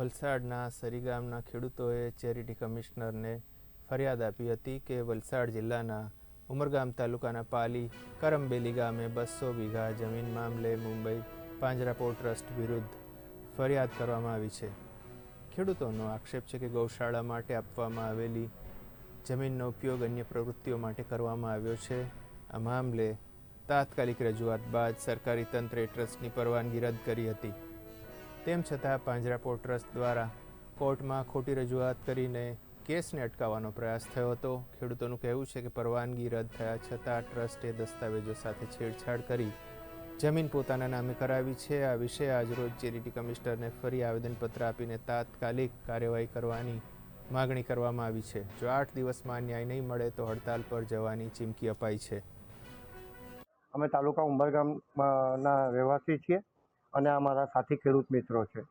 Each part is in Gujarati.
વલસાડના સરી ગામના ખેડૂતોએ ચેરિટી કમિશનરને ફરિયાદ આપી હતી કે વલસાડ જિલ્લાના ઉમરગામ તાલુકાના પાલી કરમબેલી ગામે બસો વીઘા જમીન મામલે મુંબઈ પાંજરાપોળ ટ્રસ્ટ વિરુદ્ધ ફરિયાદ કરવામાં આવી છે. ખેડૂતોનો આક્ષેપ છે કે ગૌશાળા માટે આપવામાં આવેલી જમીનનો ઉપયોગ અન્ય પ્રવૃત્તિઓ માટે કરવામાં આવ્યો છે. આ મામલે તાત્કાલિક રજૂઆત બાદ સરકારી તંત્રે ટ્રસ્ટની પરવાનગી રદ કરી હતી. તેમ છતાં પાંજરાપોળ ટ્રસ્ટ દ્વારા કોર્ટમાં ખોટી રજૂઆત કરીને કેસને અટકાવવાનો પ્રયાસ થયો હતો. ખેડૂતોનું કહેવું છે કે પરવાનગી રદ થયા છતાં ટ્રસ્ટે દસ્તાવેજો સાથે છેડછાડ કરી જમીન પોતાના નામે કરાવી છે. આ વિશે આજરોજ ચેરિટી કમિશનરને ફરી આવેદનપત્ર આપીને તાત્કાલિક કાર્યવાહી કરવાની માગણી કરવામાં આવી છે. જો આઠ દિવસમાં ન્યાય નહીં મળે તો હડતાલ પર જવાની ચીમકી અપાઈ છે. અમે તાલુકા ઉંબરગામના રહેવાસી છીએ. અને આ મારા સાથી ખેડૂત મિત્રો છે.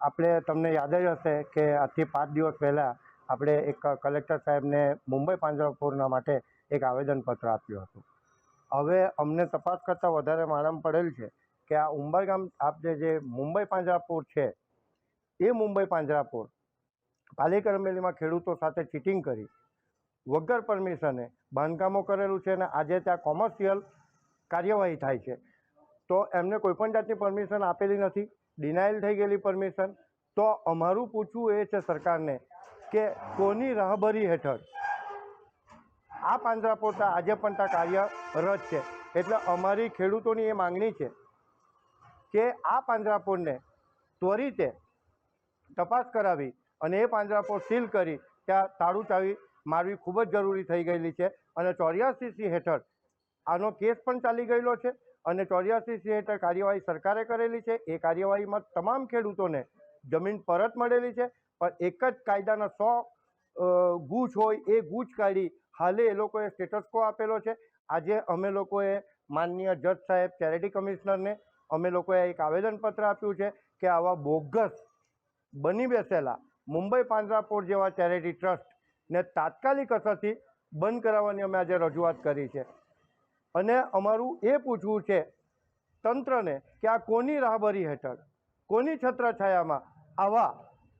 આપણે તમને યાદ જ હશે કે આજથી પાંચ દિવસ પહેલાં આપણે એક કલેક્ટર સાહેબને મુંબઈ પાંજરાપોળના માટે એક આવેદનપત્ર આપ્યું હતું. હવે અમને તપાસ કરતાં વધારે મારામ પડેલ છે કે આ ઉંબરગામ આપણે જે મુંબઈ પાંજરાપોર છે, એ મુંબઈ પાંજરાપોળ પાલી કરમેલીમાં ખેડૂતો સાથે ચીટિંગ કરી, વગર પરમિશને બાંધકામો કરેલું છે અને આજે ત્યાં કોમર્શિયલ કાર્યવાહી થાય છે. તો એમને કોઈપણ જાતની પરમિશન આપેલી નથી. ડિનાયલ થઈ ગયેલી પરમિશન તો અમારું પૂછવું એ છે સરકારને કે કોની રાહબરી હેઠળ આ પાંજરાપોળતા આજે પણ ત્યાં કાર્યરત છે. એટલે અમારી ખેડૂતોની એ માંગણી છે કે આ પાંજરાપોળને ત્વરિતે તપાસ કરાવી અને એ પાંજરાપોળ સીલ કરી ત્યાં તાળું ચાવી મારવી ખૂબ જ જરૂરી થઈ ગયેલી છે. અને ચોર્યાસી સી હેઠળ આનો કેસ પણ ચાલી ગયેલો છે. અને ચોર્યાસી સી હેઠળ કાર્યવાહી સરકારે કરેલી છે. એ કાર્યવાહીમાં તમામ ખેડૂતોને જમીન પરત મળેલી છે. પણ એક જ કાયદાના સો ગૂંચ હોય એ ગૂંચ કાઢી હાલે એ લોકોએ સ્ટેટસ કો આપેલો છે. આજે અમે લોકોએ માનનીય જજ સાહેબ ચેરિટી કમિશનરને અમે લોકોએ એક આવેદનપત્ર આપ્યું છે કે આવા બોગસ બની બેસેલા મુંબઈ પાંજરાપોળ જેવા ચેરિટી ટ્રસ્ટને તાત્કાલિક અસરથી બંધ કરાવવાની અમે આજે રજૂઆત કરી છે. અને અમારું એ પૂછવું છે તંત્રને કે આ કોની રાહબરી હેઠળ, કોની છત્રછાયામાં આવા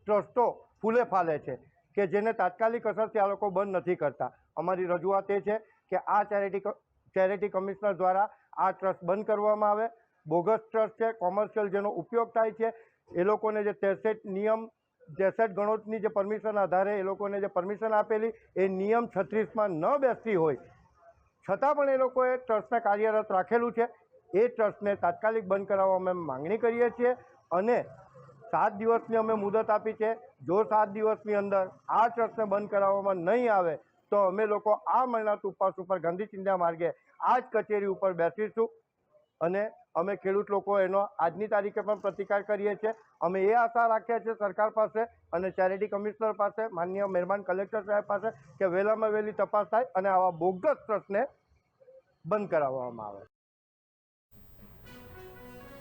ટ્રસ્ટો ફૂલે ફાલે છે કે જેને તાત્કાલિક અસરથી આ લોકો બંધ નથી કરતા? અમારી રજૂઆત એ છે કે આ ચેરિટી ચેરિટી કમિશનર દ્વારા આ ટ્રસ્ટ બંધ કરવામાં આવે. બોગસ ટ્રસ્ટ છે, કોમર્શિયલ જેનો ઉપયોગ થાય છે, એ લોકોને જે તેસેટ નિયમ તેસેટ ગણોતની જે પરમિશન આધારે એ લોકોને જે પરમિશન આપેલી, એ નિયમ છત્રીસમાં ન બેસતી હોય છતાં પણ એ લોકોએ ટ્રસ્ટને કાર્યરત રાખેલું છે. એ ટ્રસ્ટને તાત્કાલિક બંધ કરાવવા અમે માગણી કરીએ છીએ અને સાત દિવસની અમે મુદત આપી છે. જો સાત દિવસની અંદર આ ટ્રસ્ટને બંધ કરાવવામાં નહીં આવે, તો અમે લોકો આ મહિનાત ઉપવાસ ઉપર ગાંધી ચિંધ્યા માર્ગે આ જ કચેરી ઉપર બેસીશું અને અમે ખેડૂત લોકો એનો આજની તારીખે પણ પ્રતિકાર કરીએ છીએ. અમે એ આશા રાખીએ છીએ સરકાર પાસે અને ચેરિટી કમિશનર પાસે, માન્ય મહેરબાન કલેક્ટર સાહેબ પાસે કે વહેલામાં વહેલી તપાસ થાય અને આવા બોગસ ટ્રસ્ટને બંધ કરાવવામાં આવે